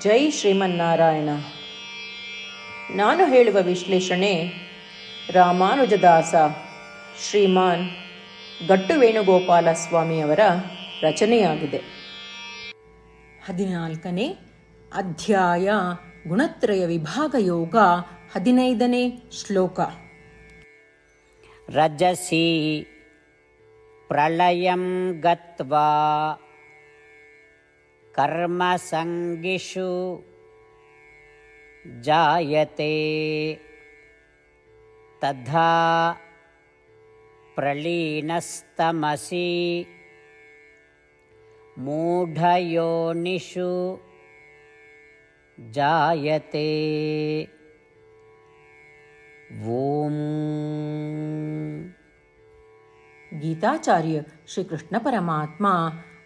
ಜೈ ಶ್ರೀಮನ್ನಾರಾಯಣ. ನಾನು ಹೇಳುವ ವಿಶ್ಲೇಷಣೆ ರಾಮಾನುಜದಾಸ ಶ್ರೀಮಾನ್ ಗಟ್ಟು ವೇಣುಗೋಪಾಲ ಸ್ವಾಮಿಯವರ ರಚನೆಯಾಗಿದೆ. ಹದಿನಾಲ್ಕನೇ ಅಧ್ಯಾಯ ಗುಣತ್ರಯ ವಿಭಾಗ ಯೋಗ ಹದಿನೈದನೇ ಶ್ಲೋಕ. ರಜಸಿ ಪ್ರಳಯಂ ಗತ್ವಾ कर्मसङ्गिषु जायते तथा प्रलीनस्तमसि मूढयोनिषु जायते ॐ ಗೀತಾಚಾರ್ಯ ಶ್ರೀಕೃಷ್ಣ ಪರಮಾತ್ಮ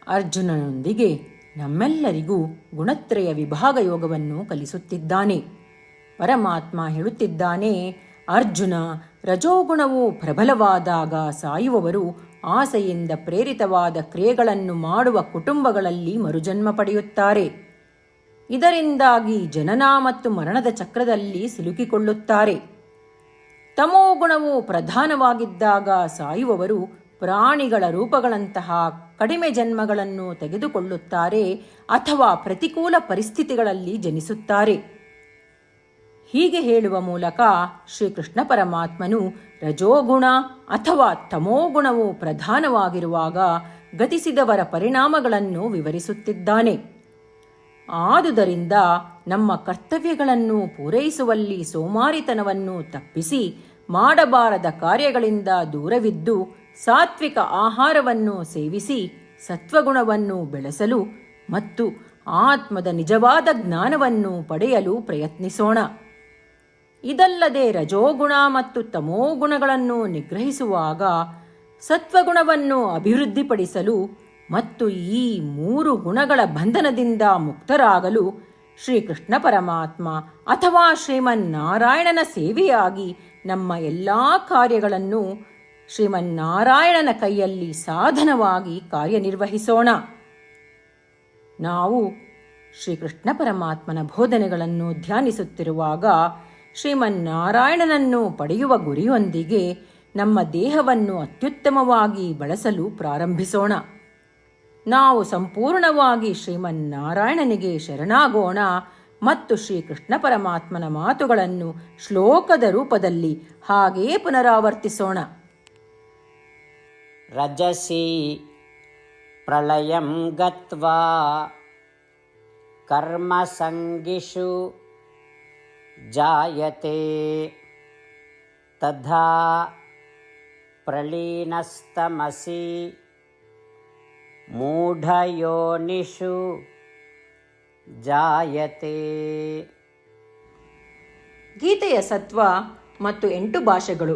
ಅರ್ಜುನನೊಂದಿಗೆ ನಮ್ಮೆಲ್ಲರಿಗೂ ಗುಣತ್ರಯ ವಿಭಾಗ ಯೋಗವನ್ನು ಕಲಿಸುತ್ತಿದ್ದಾನೆ. ಪರಮಾತ್ಮ ಹೇಳುತ್ತಿದ್ದಾನೆ, ಅರ್ಜುನ, ರಜೋಗುಣವು ಪ್ರಬಲವಾದಾಗ ಸಾಯುವವರು ಆಸೆಯಿಂದ ಪ್ರೇರಿತವಾದ ಕ್ರಿಯೆಗಳನ್ನು ಮಾಡುವ ಕುಟುಂಬಗಳಲ್ಲಿ ಮರುಜನ್ಮ ಪಡೆಯುತ್ತಾರೆ. ಇದರಿಂದಾಗಿ ಜನನ ಮತ್ತು ಮರಣದ ಚಕ್ರದಲ್ಲಿ ಸಿಲುಕಿಕೊಳ್ಳುತ್ತಾರೆ. ತಮೋಗುಣವು ಪ್ರಧಾನವಾಗಿದ್ದಾಗ ಸಾಯುವವರು ಪ್ರಾಣಿಗಳ ರೂಪಗಳಂತಹ ಕಡಿಮೆ ಜನ್ಮಗಳನ್ನು ತೆಗೆದುಕೊಳ್ಳುತ್ತಾರೆ ಅಥವಾ ಪ್ರತಿಕೂಲ ಪರಿಸ್ಥಿತಿಗಳಲ್ಲಿ ಜನಿಸುತ್ತಾರೆ. ಹೀಗೆ ಹೇಳುವ ಮೂಲಕ ಶ್ರೀಕೃಷ್ಣ ಪರಮಾತ್ಮನು ರಜೋಗುಣ ಅಥವಾ ತಮೋಗುಣವು ಪ್ರಧಾನವಾಗಿರುವಾಗ ಗತಿಸಿದವರ ಪರಿಣಾಮಗಳನ್ನು ವಿವರಿಸುತ್ತಿದ್ದಾನೆ. ಆದುದರಿಂದ ನಮ್ಮ ಕರ್ತವ್ಯಗಳನ್ನು ಪೂರೈಸುವಲ್ಲಿ ಸೋಮಾರಿತನವನ್ನು ತಪ್ಪಿಸಿ ಮಾಡಬಾರದ ಕಾರ್ಯಗಳಿಂದ ದೂರವಿದ್ದು ಸಾತ್ವಿಕ ಆಹಾರವನ್ನು ಸೇವಿಸಿ ಸತ್ವಗುಣವನ್ನು ಬೆಳೆಸಲು ಮತ್ತು ಆತ್ಮದ ನಿಜವಾದ ಜ್ಞಾನವನ್ನು ಪಡೆಯಲು ಪ್ರಯತ್ನಿಸೋಣ. ಇದಲ್ಲದೆ ರಜೋಗುಣ ಮತ್ತು ತಮೋಗುಣಗಳನ್ನು ನಿಗ್ರಹಿಸುವಾಗ ಸತ್ವಗುಣವನ್ನು ಅಭಿವೃದ್ಧಿಪಡಿಸಲು ಮತ್ತು ಈ ಮೂರು ಗುಣಗಳ ಬಂಧನದಿಂದ ಮುಕ್ತರಾಗಲು ಶ್ರೀಕೃಷ್ಣ ಪರಮಾತ್ಮ ಅಥವಾ ಶ್ರೀಮನ್ನಾರಾಯಣನ ಸೇವೆಯಾಗಿ ನಮ್ಮ ಎಲ್ಲ ಕಾರ್ಯಗಳನ್ನು ಶ್ರೀಮನ್ನಾರಾಯಣನ ಕೈಯಲ್ಲಿ ಸಾಧನವಾಗಿ ಕಾರ್ಯನಿರ್ವಹಿಸೋಣ. ನಾವು ಶ್ರೀಕೃಷ್ಣ ಪರಮಾತ್ಮನ ಬೋಧನೆಗಳನ್ನು ಧ್ಯಾನಿಸುತ್ತಿರುವಾಗ ಶ್ರೀಮನ್ನಾರಾಯಣನನ್ನು ಪಡೆಯುವ ಗುರಿಯೊಂದಿಗೆ ನಮ್ಮ ದೇಹವನ್ನು ಅತ್ಯುತ್ತಮವಾಗಿ ಬಳಸಲು ಪ್ರಾರಂಭಿಸೋಣ. ನಾವು ಸಂಪೂರ್ಣವಾಗಿ ಶ್ರೀಮನ್ನಾರಾಯಣನಿಗೆ ಶರಣಾಗೋಣ ಮತ್ತು ಶ್ರೀಕೃಷ್ಣ ಪರಮಾತ್ಮನ ಮಾತುಗಳನ್ನು ಶ್ಲೋಕದ ರೂಪದಲ್ಲಿ ಹಾಗೇ ಪುನರಾವರ್ತಿಸೋಣ. रजसि प्रलयं गत्वा कर्मसङ्गिषु जायते तथा प्रलीनस्तमसि मूढयोनिषु जायते ಗೀತೆಯ ಸತ್ವ ಮತ್ತು ಎಂಟು ಭಾಷೆಗಳು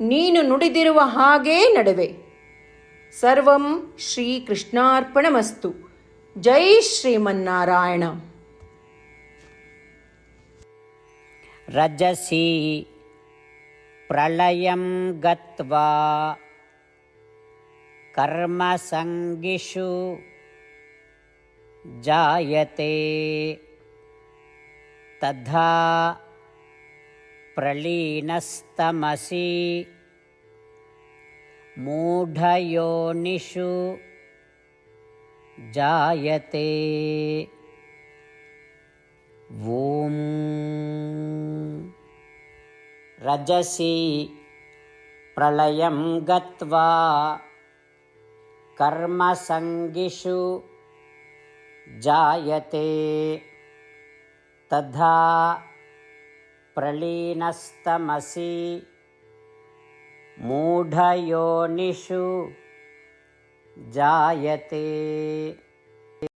ನೀನು ನುಡಿದಿರುವ ಹಾಗೇ ನಡುವೆ ಸರ್ವಂ ಶ್ರೀಕೃಷ್ಣಾರ್ಪಣಮಸ್ತು ಜೈ ಶ್ರೀಮನ್ನಾರಾಯಣ रजसि प्रलयं गत्वा कर्मसङ्गिषु जायते तथा प्रलीनस्तमसि। मूढयोनिषु जायते। ॐ रजसि प्रलयं गत्वा कर्मसङ्गिषु जायते। तथा प्रलीनस्तमसि मूढयोनिषु जायते